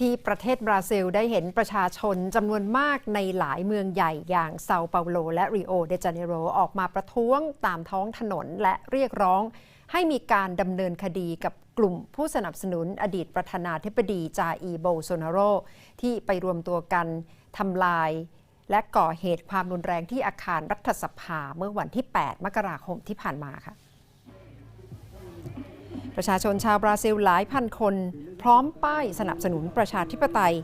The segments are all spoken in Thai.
ที่ประเทศบราซิลได้เห็นประชาชนจำนวนมากในหลายเมืองใหญ่อย่างเซาเปาโลและริโอเดจาเนโรออกมาประท้วงตามท้องถนนและเรียกร้อง ให้มีการดำเนินคดีกับกลุ่มผู้สนับสนุนอดีตประธานาธิบดีจาอีโบโซนาโร ที่ไปรวมตัวกันทำลาย และก่อเหตุความรุนแรงที่อาคารรัฐสภาเมื่อวันที่ 8 มกราคมที่ผ่านมาค่ะ ประชาชนชาวบราซิลหลายพันคน พร้อมป้ายสนับสนุนประชาธิปไตย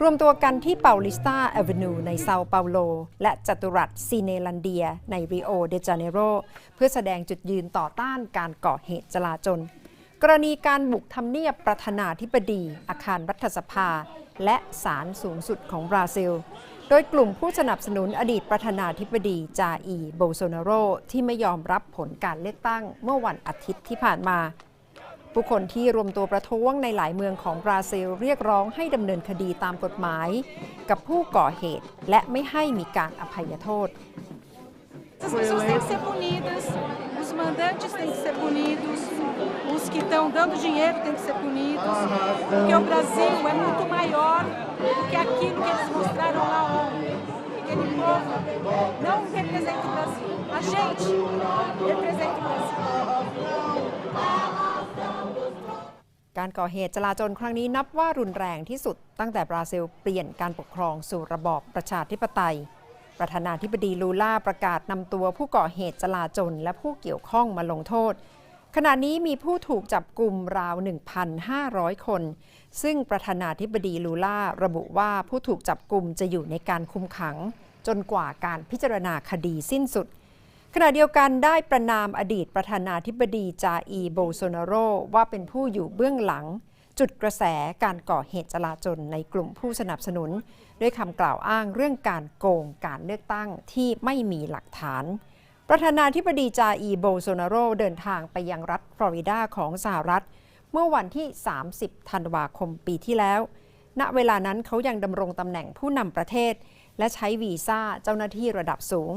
รวมตัวกันที่เปาลิสตาแอเวนูในเซาเปาโล และจัตุรัสซีเนลันเดีย ในริโอเดจาเนโร เพื่อแสดงจุดยืนต่อต้านการก่อเหตุจลาจล กรณีการบุกทำเนียบประธานาธิบดี อาคารรัฐสภา และศาลสูงสุดของบราซิลโดยกลุ่มผู้สนับสนุนอดีตประธานาธิบดีจาอี โบโซนาโร ที่ไม่ยอมรับผลการเลือกตั้งเมื่อวันอาทิตย์ที่ผ่านมา ผู้คนที่รวมตัวประท้วงในหลายเมืองของบราซิลเรียกร้องให้ดำเนินคดีตามกฎหมาย กับผู้ก่อเหตุและไม่ให้มีการอภัยโทษ As pessoas têm que ser punidas, os mandantes têm que ser punidos, os que estão dando dinheiro têm que ser punidos, porque o Brasil é muito maior do que aquilo que eles mostraram lá ontem. Aquele povo não representa o Brasil, a gente representa o Brasil. การก่อเหตุจลาจลครั้งนี้นับว่ารุนแรงที่สุด ตั้งแต่บราซิลเปลี่ยนการปกครองสู่ระบอบประชาธิปไตย ประธานาธิบดีลูล่าประกาศนำตัวผู้ก่อเหตุจลาจลและผู้เกี่ยวข้องมาลงโทษ ขณะนี้มีผู้ถูกจับกลุ่มราว 1,500 คน ซึ่งประธานาธิบดีลูล่าระบุว่าผู้ถูกจับกลุ่มจะอยู่ในการคุมขัง จนกว่าการพิจารณาคดีสิ้นสุด ขณะเดียวกันได้ประนามอดีตประธานาธิบดีจาอีโบโซนาโรว่าเป็นผู้อยู่เบื้องหลัง จุดกระแสการก่อเหตุจลาจลในกลุ่มผู้สนับสนุน ด้วยคำกล่าวอ้างเรื่องการโกงการเลือกตั้งที่ไม่มีหลักฐาน ประธานาธิบดีจาอีโบโซนาโรเดินทางไปยังรัฐฟลอริดาของสหรัฐ เมื่อวันที่ 30 ธันวาคมปีที่แล้ว ณ เวลานั้นเขายังดำรงตำแหน่งผู้นำประเทศ และใช้วีซ่าเจ้าหน้าที่ระดับสูง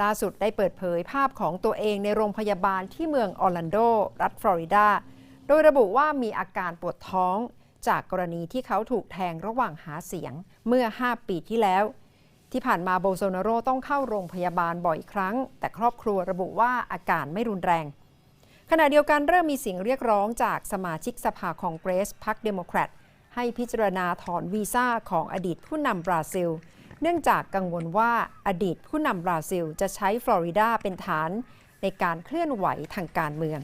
ล่าสุดได้เปิดเผยภาพของตัวเองในโรงพยาบาลที่เมืองออร์แลนโด รัฐฟลอริดา โดยระบุว่ามีอาการปวดท้อง จากกรณีที่เขาถูกแทงระหว่างหาเสียงเมื่อ 5 ปีที่แล้ว ที่ผ่านมาโบโซนาโรต้องเข้าโรงพยาบาลบ่อยครั้ง แต่ครอบครัวระบุว่าอาการไม่รุนแรง ขณะเดียวกันเริ่มมีเสียงเรียกร้องจากสมาชิกสภาคองเกรสพรรคเดโมแครตให้พิจารณาถอนวีซ่าของอดีตผู้นำบราซิล เนื่องจากกังวลว่าอดีตผู้นำบราซิลจะใช้ฟลอริดาเป็นฐานในการเคลื่อนไหวทางการเมือง